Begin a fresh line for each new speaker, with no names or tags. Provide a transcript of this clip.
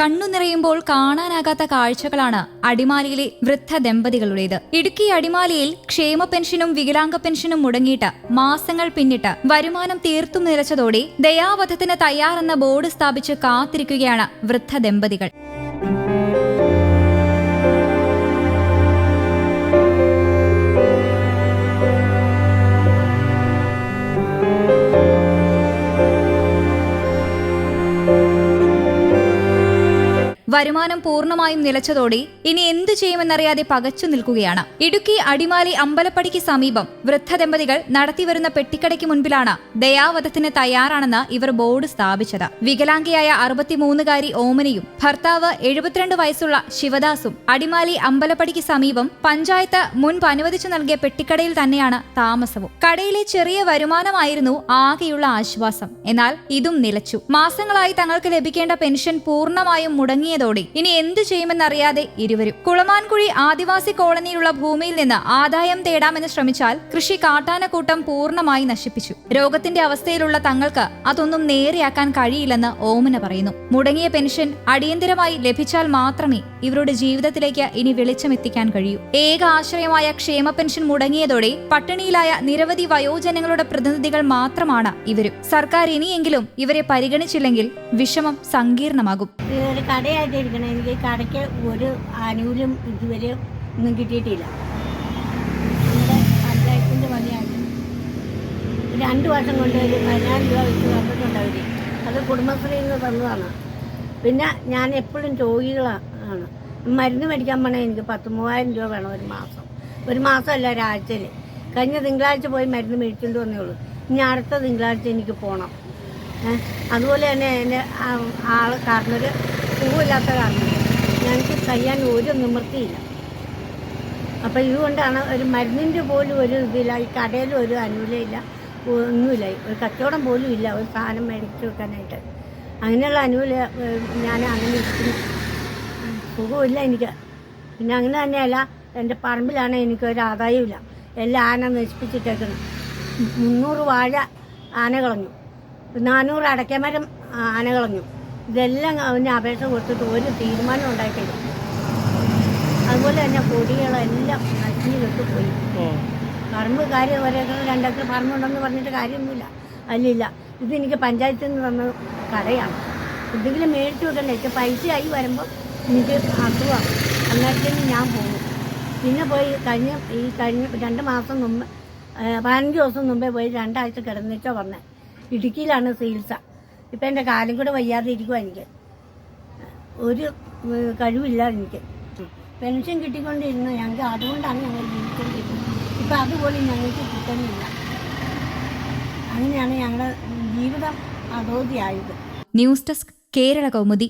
കണ്ണു നിറയുമ്പോൾ കാണാനാകാത്ത കാഴ്ചകളാണ് അടിമാലിയിലെ വൃദ്ധ ദമ്പതികളുടേത്. ഇടുക്കി അടിമാലിയിൽ ക്ഷേമ പെൻഷനും വികലാംഗ പെൻഷനും മുടങ്ങിയിട്ട് മാസങ്ങൾ പിന്നിട്ട് വരുമാനം തീർത്തും നിലച്ചതോടെ ദയാവധത്തിന് തയ്യാറെന്ന ബോർഡ് സ്ഥാപിച്ച് കാത്തിരിക്കുകയാണ് വൃദ്ധ ദമ്പതികൾ. വരുമാനം പൂർണമായും നിലച്ചതോടെ ഇനി എന്തു ചെയ്യുമെന്നറിയാതെ പകച്ചു നിൽക്കുകയാണ്. ഇടുക്കി അടിമാലി അമ്പലപ്പടിക്ക് സമീപം വൃദ്ധദമ്പതികൾ നടത്തിവരുന്ന പെട്ടിക്കടയ്ക്ക് മുൻപിലാണ് ദയാവധത്തിന് തയ്യാറാണെന്ന് ഇവർ ബോർഡ് സ്ഥാപിച്ചത്. വികലാംഗിയായ അറുപത്തിമൂന്നുകാരി ഓമനയും ഭർത്താവ് എഴുപത്തിരണ്ട് വയസ്സുള്ള ശിവദാസും അടിമാലി അമ്പലപ്പടിക്ക് സമീപം പഞ്ചായത്ത് മുൻപ് അനുവദിച്ചു നൽകിയ പെട്ടിക്കടയിൽ തന്നെയാണ് താമസവും. കടയിലെ ചെറിയ വരുമാനമായിരുന്നു ആകെയുള്ള ആശ്വാസം. എന്നാൽ ഇതും നിലച്ചു. മാസങ്ങളായി തങ്ങൾക്ക് ലഭിക്കേണ്ട പെൻഷൻ പൂർണമായും മുടങ്ങിയതോടെ ഇനി എന്തു ചെയ്യുമെന്നറിയാതെ ഇരുവരും. കുളമാൻകുഴി ആദിവാസി കോളനിയിലുള്ള ഭൂമിയിൽ നിന്ന് ആദായം തേടാമെന്ന് ശ്രമിച്ചാൽ കൃഷി കാട്ടാനക്കൂട്ടം പൂർണമായി നശിപ്പിച്ചു. രോഗത്തിന്റെ അവസ്ഥയിലുള്ള തങ്ങൾക്ക് അതൊന്നും നേരെയാക്കാൻ കഴിയില്ലെന്ന് ഓമന പറയുന്നു. മുടങ്ങിയ പെൻഷൻ അടിയന്തരമായി ലഭിച്ചാൽ മാത്രമേ ഇവരുടെ ജീവിതത്തിലേക്ക് ഇനി വെളിച്ചമെത്തിക്കാൻ കഴിയൂ. ഏക ആശ്രയമായ ക്ഷേമ പെൻഷൻ മുടങ്ങിയതോടെ പട്ടിണിയിലായ നിരവധി വയോജനങ്ങളുടെ പ്രതിനിധികൾ മാത്രമാണ് ഇവരും. സർക്കാർ ഇനിയെങ്കിലും ഇവരെ പരിഗണിച്ചില്ലെങ്കിൽ വിഷമം സങ്കീർണമാകും.
ഒരു ഇരിക്കണം എനിക്ക് കടയ്ക്ക് ഒരു ആനുകൂല്യം ഇതുവരെ ഒന്നും കിട്ടിയിട്ടില്ല. നമ്മുടെ പഞ്ചായത്തിന്റെ പണിയാണ്. രണ്ട് വർഷം കൊണ്ട് ഒരു പതിനായിരം രൂപ വെച്ച് തന്നിട്ടുണ്ട് അവർ അത് കുടുംബശ്രീയിൽ നിന്ന് തന്നതാണ്. പിന്നെ ഞാൻ എപ്പോഴും രോഗികളാണ് മരുന്ന് മേടിക്കാൻ പോണേ എനിക്ക് പത്ത് മൂവായിരം രൂപ വേണം ഒരു മാസം. ഒരു മാസമല്ല ഒരാഴ്ചയിൽ കഴിഞ്ഞ തിങ്കളാഴ്ച പോയി മരുന്ന് മേടിച്ചുകൊണ്ട് വന്നേ ഉള്ളൂ. ഇനി അടുത്ത തിങ്കളാഴ്ച എനിക്ക് പോകണം അതുപോലെ തന്നെ എന്റെ ആൾ കാരണര് സുഖമില്ലാത്ത കാരണം ഞങ്ങൾക്ക് കഴിയാൻ ഒരു നിവൃത്തിയില്ല. അപ്പോൾ ഇതുകൊണ്ടാണ് ഒരു മരുന്നിന്റെ പോലും ഒരു ഇതില്ല ഈ കടയിലും ഒരു അനുകൂലമില്ല ഒന്നുമില്ല. ഒരു കച്ചവടം പോലും ഇല്ല ഒരു സാധനം മേടിച്ചു വെക്കാനായിട്ട്. അങ്ങനെയുള്ള അനുകൂല ഞാൻ അങ്ങനെ ഇരിക്കുന്നു. സുഖമില്ല എനിക്ക്. പിന്നെ അങ്ങനെ തന്നെയല്ല എന്റെ പറമ്പിലാണ് എനിക്ക് ഒരു ആദായമില്ല എല്ലാം ആന നശിപ്പിച്ചിട്ടേക്കണം മുന്നൂറ് വാഴ ആന കളഞ്ഞു. നാനൂറ് അടയ്ക്കമരം ആന കളഞ്ഞു. ഇതെല്ലാം അവന് അപേക്ഷ കൊടുത്തിട്ട് ഒരു തീരുമാനം ഉണ്ടായിട്ടില്ല. അതുപോലെ തന്നെ പൊടികളെല്ലാം നശിഞ്ഞിട്ട് പോയി. പറമ്പ് കാര്യം ഒരേക്കർ രണ്ടേക്കർ പറമ്പുണ്ടെന്ന് പറഞ്ഞിട്ട് കാര്യമൊന്നുമില്ല. അല്ലില്ല ഇതെനിക്ക് പഞ്ചായത്തിൽ നിന്ന് തന്ന കടയാണ്. എന്തെങ്കിലും മേടിച്ചു വെക്കണ്ടേ? ഇപ്പം പൈസ ആയി വരുമ്പോൾ എനിക്ക് അസുഖം. അന്നേരത്തേക്ക് ഞാൻ പോകും പിന്നെ പോയി കഴിഞ്ഞ ഈ കഴിഞ്ഞ രണ്ട് മാസം മുമ്പ് പതിനഞ്ച് ദിവസം മുമ്പേ പോയി രണ്ടാഴ്ച കിടന്നിട്ടോ വന്നേ. ഇടുക്കിയിലാണ് ചികിത്സ. ഇപ്പം എന്റെ കാലും കൂടെ വയ്യാതെ ഇരിക്കുവാ എനിക്ക്. ഒരു കഴിവില്ല എനിക്ക്. പെൻഷൻ കിട്ടിക്കൊണ്ടിരുന്നു ഞങ്ങൾക്ക് അതുകൊണ്ടാണ് ഞങ്ങൾ ജീവിച്ചുകൊണ്ടിരുന്നത് ഇപ്പം അതുപോലെ ഞങ്ങൾക്ക് കിട്ടുന്നില്ല. അങ്ങനെയാണ് ഞങ്ങളുടെ ജീവിതം അതോധിയായത്
ന്യൂസ് ഡെസ്ക് കേരള കൗമുദി.